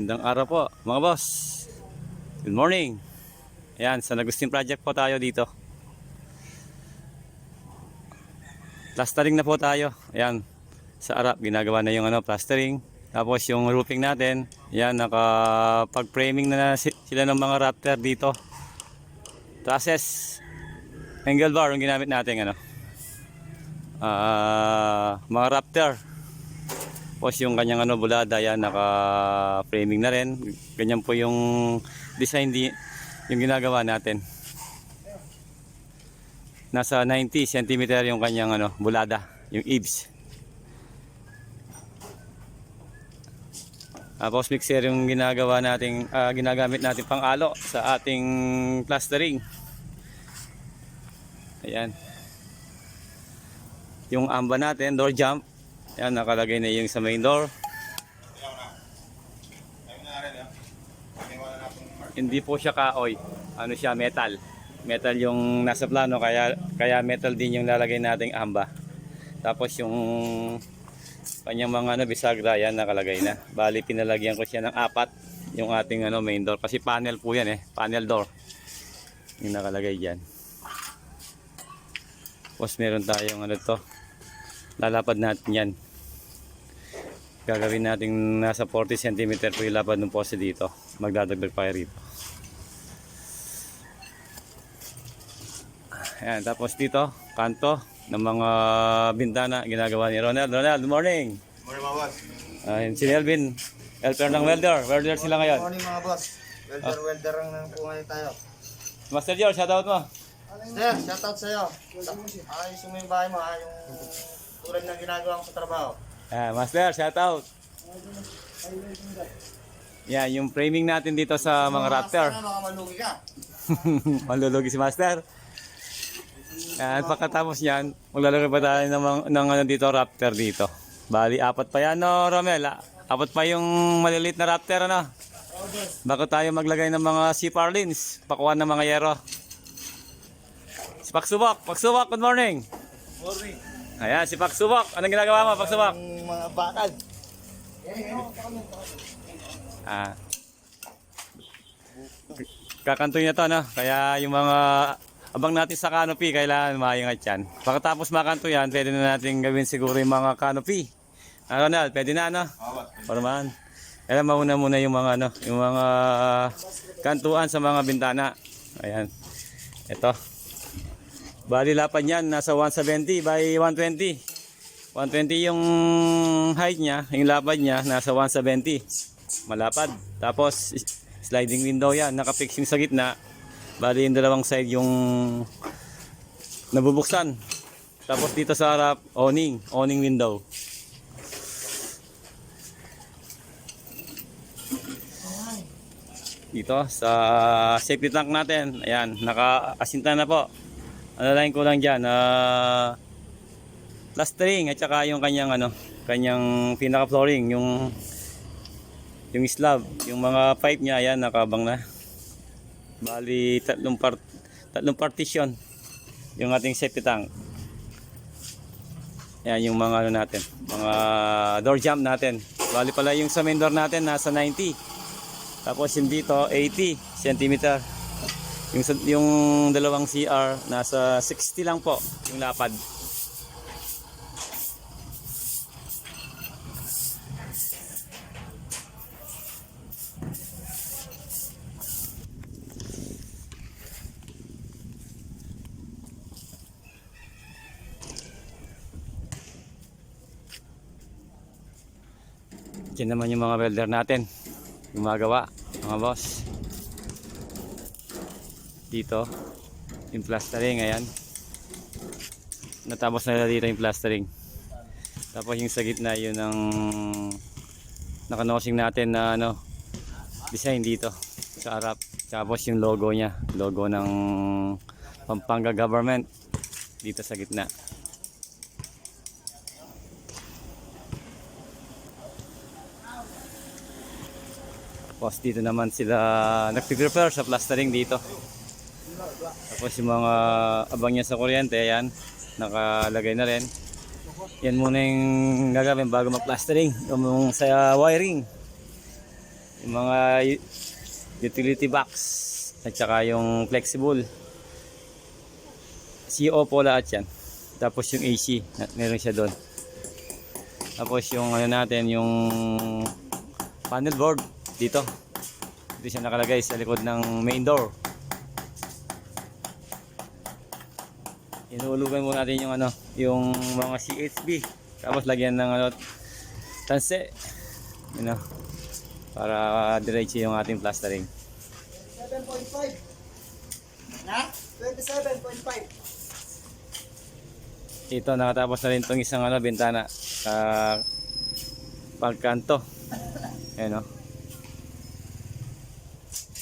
Gandang araw po, mga boss. Good morning. Ayan, sa Nagustin Project po tayo dito. Plastering na po tayo. Ayan, sa arap, ginagawa na yung ano, plastering. Tapos yung roofing natin, ayan, nakapag-framing na, na si- sila ng mga raptor dito. Trusses, angle bar yung ginamit natin, ano. Ah, mga raptor. Tapos yung kanyang ano bulada yan naka-framing na rin. Ganyan po yung design di yung ginagawa natin. Nasa 90 cm yung kanyang ano bulada, yung eaves. Tapos mixer yung ginagawa nating ah, ginagamit natin pang-alo sa ating plastering. Ayan. Yung amba natin, door jump, yan, nakalagay na yung sa main door. Hindi po siya kaoy. Ano siya, metal. Metal yung nasa plano, kaya, kaya metal din yung lalagay nating amba. Tapos yung kanyang mga ano, bisagra, yan, nakalagay na. Bali, pinalagyan ko siya ng apat, yung ating ano, main door. Kasi panel po yan eh, panel door. Yung nakalagay dyan. Tapos meron tayong ano to, lalapad natin yan. Gagawin natin nasa 40 cm po yung lapad ng pose dito. Magdadagdag pa rito. Ayan, tapos dito kanto ng mga bintana ginagawa ni Ronald. Ronald, good morning. Morning mga boss. Ayan, si Elvin helper ng welder. Welder sila ngayon. Morning mga boss. Welder, welder lang ng po ngayon tayo. Master George, shoutout mo. Sir, shoutout sa'yo. Ayos mo yung bahay mo ha, yung tulad ng ginagawa ko sa trabaho. Ayan, Master, shoutout yan, yung framing natin dito sa mga raptor Sana baka malugi ka. Malulugi si Master. At pagkatapos yan, maglalagay pa tayo ng, mga- ng ano dito, raptor dito. Bali, apat pa yan, no, Romel? Ah, Apat pa yung maliliit na raptor, ano? Bago tayo maglagay ng mga sea parlins, pakuha ng mga yero. Si Paksubok, Paksubok, good morning. Morning. Ayan, si Paksubok. Anong ginagawa mo, Paksubok? Ang mga bakal. Ah. Kakantoy na to, no? Kaya yung mga abang natin sa canopy, kailangan maingat yan. Pagkatapos makanto yan, pwede na natin gawin siguro yung mga canopy. Ah, Ronald, pwede na, no? Forman. Kaya mauna muna yung mga, ano, yung mga kantuan sa mga bintana. Ayan. Ito. Bali lapad niyan, nasa 170 by 120. 120 yung height niya, yung lapad niya, nasa 170. Malapad. Tapos, sliding window yan, nakafix yung sa gitna. Bali yung dalawang side yung nabubuksan. Tapos dito sa harap, awning, awning window. dito sa safety tank natin. Ayan, naka-asinta na po. Lang ko lang diyan, ah plastering at saka yung kanyang ano, kanyang pinaka flooring, yung yung slab, yung mga pipe niya ayan nakabang na. Bali tatlong part tatlong partition yung ating safety tank. Ayan yung mga ano natin, mga door jump natin. Bali pala yung sa main door natin nasa 90. Tapos yung dito 80 cm. Yung yung dalawang CR nasa 60 lang po yung lapad. Diyan naman yung mga welder natin. Gumagawa, mga boss. Dito, yung plastering, ayan. Natapos na dito yung plastering. Tapos yung sa gitna, yun ang nakanosing natin na ano, design dito sa harap. Tapos yung logo niya, logo ng Pampanga government dito sa gitna. Tapos dito naman sila nagpiprepare sa plastering dito. Tapos yung mga abang niya sa kuryente, ayan, nakalagay na rin. Yan muna yung gagawin bago mag-plastering, yung sa wiring. yung mga utility box at saka yung flexible. CO po lahat yan. Tapos yung AC, meron siya doon. Tapos yung ano natin, yung panel board dito. Dito siya nakalagay sa likod ng main door. Inuulugan mo natin yung ano, yung mga CHB. Tapos lagyan ng ano, tanse. You know, para diretso yung ating plastering. 7.5. Na? 27.5. Ito, nakatapos na rin itong isang ano, bintana sa pagkanto. Ayan o.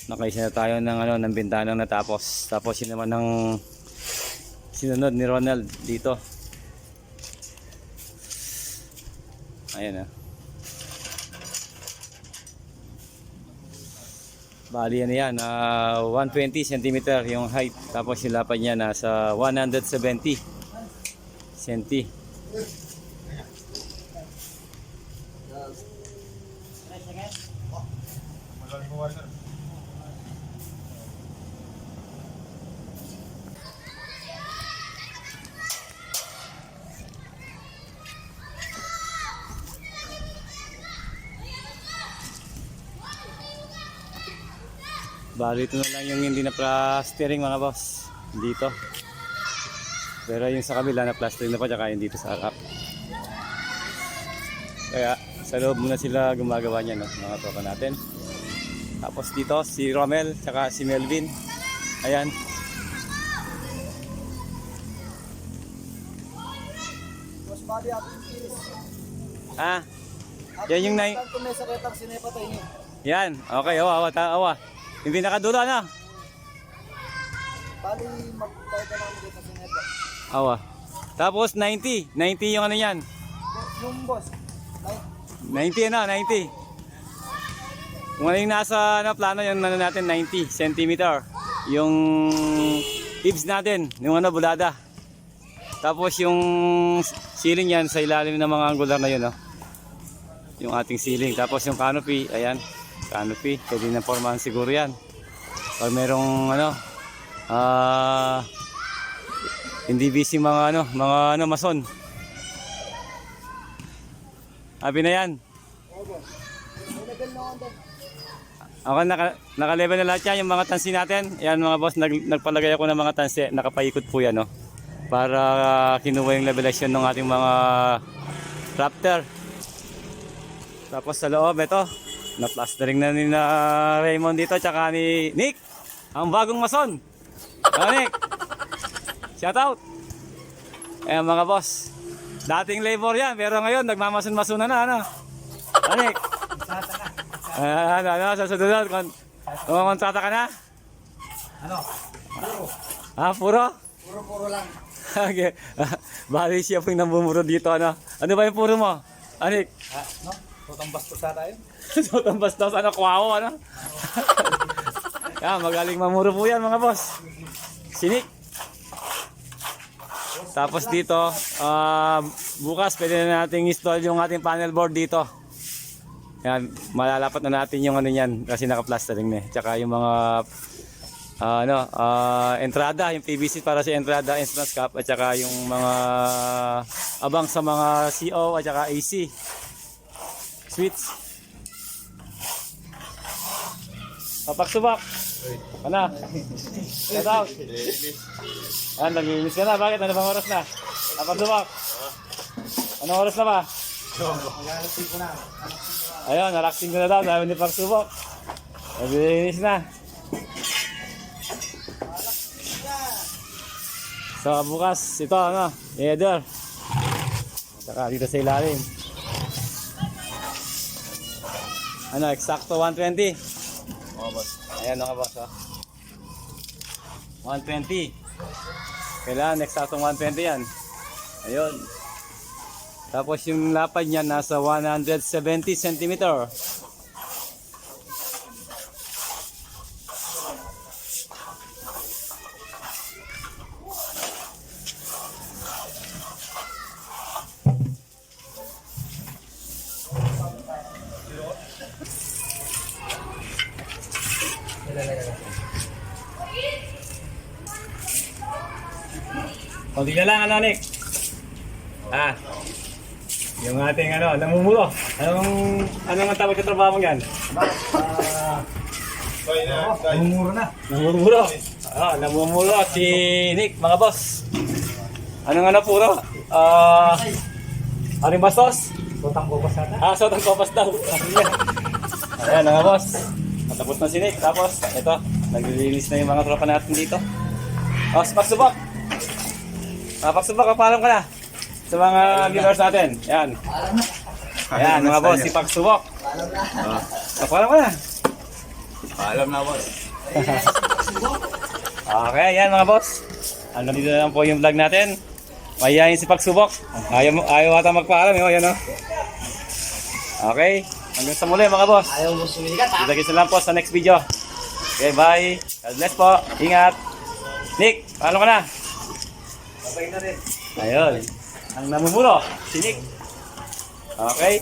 Nakaisa na tayo ng, ano, ng bintana natapos. Tapos yun naman ng sinunod ni Ronald dito. Ayan o. Bali ano yan, ah, 120 cm yung height. Tapos yung lapad niya nasa 170 cm. Bali ito na lang yung hindi na plastering mga boss. Dito. Pero yung sa kabila na plastering na pa tsaka yung dito sa harap. Kaya sa loob muna sila gumagawa niya no, mga tropa natin. Tapos dito si Romel tsaka si Melvin. Ayan. Ah, Yan yung nai- yan. Okay, awa, awa, awa. Yung pinakadulo ano? Bali, magkaya ka namin dito sa sinepa. Awa. Tapos 90. 90 yung ano yan. Yung boss, ay, 90 ano, 90. Kung ano yung nasa ano, plano yung ano natin, 90 cm. Yung tips natin, yung ano, bulada. Tapos yung ceiling yan sa ilalim ng mga angular na yun, no? Yung ating ceiling. Tapos yung canopy, ayan, canopy. Pwede na formahan siguro yan. Pag merong ano, ah, hindi busy mga ano, mga ano, mason. Abi na yan. Ako naka, naka-level na lahat yan, yung mga tansi natin. Yan mga boss, nag, nagpalagay ako ng mga tansi. Nakapaikot po yan, no? Para ah, kinuha yung levelasyon ng ating mga raptor. Tapos sa loob, ito, na-plastering na ni na Raymond dito, tsaka ni Nick, ang bagong mason. Ano, Nick? Shout out. Ayan mga boss. Dating labor yan, pero ngayon nagmamason-masona na, ano? Ano, Nick? Ah, ano, ano, sa susunod, kon kontrata ka na? Ano? Ah, puro? Puro-puro lang. okay. Ah, Bali siya po yung nambumuro dito, ano? Ano ba yung puro mo? Anik? Ha? No? Tutang bastos na tayo? so, tambastos, ano, kuwawo, ano? yan, magaling mamuro po yan, mga boss. Sinik. Tapos dito, ah, bukas pwede na nating install yung ating panel board dito. Yan, malalapat na natin yung ano yan kasi naka-plastering na eh. Tsaka yung mga ah, ano, ah, entrada, yung PVC para sa entrada, entrance cap at saka yung mga abang sa mga CO at saka AC. Switch. Papaksubak. Ano? Shout out. Ah, naglilinis ka na. Bakit? Ano bang oras na? Papaksubak. Anong oras na ba? Ayun, narakting ko na daw. Sabi ni Pagsubok. Naglilinis na. So, bukas, ito, ano, header. Saka dito sa ilalim. Ano, eksakto 120. Oo, boss. Ayan mga boss, oh. 120. Kailangan, eksaktong 120 yan. Ayun. Tapos yung lapad niya nasa 170 cm. Konti na lang, ano, Nick? Ah. Yung ating ano, namumulo. Anong, anong ang tawag sa trabaho mo yan? Namumuro na. Namumulo. Ah, namumulo si Nick, mga boss. Anong ano puro? Ah, ano yung bastos? Butang bukas ata. Ah, so ang kopas daw. Ayan, mga boss. Natapos na si Nick. Tapos, ito, nag-release na yung mga tropa natin dito. Oh, si Pagsubok. Ah, Pagsubok, paalam ka na. Sa mga viewers natin. Yan. Ayan, mga boss, si Pagsubok. Ah, paalam ka na. Paalam na boss. Okay, yan mga boss. Ano dito na lang po yung vlog natin. Mayayain si Pagsubok. Ayaw, ayaw ata magpaalam. Yun, yan, oh. Okay. Hanggang sa muli mga boss. Ayaw mo sumigat ha? Kita-kita lang po sa next video. Okay, bye. God bless po. Ingat. Nick, paano ka na? Babay na rin. Ayun. Ang namumulo, si Nick. Okay.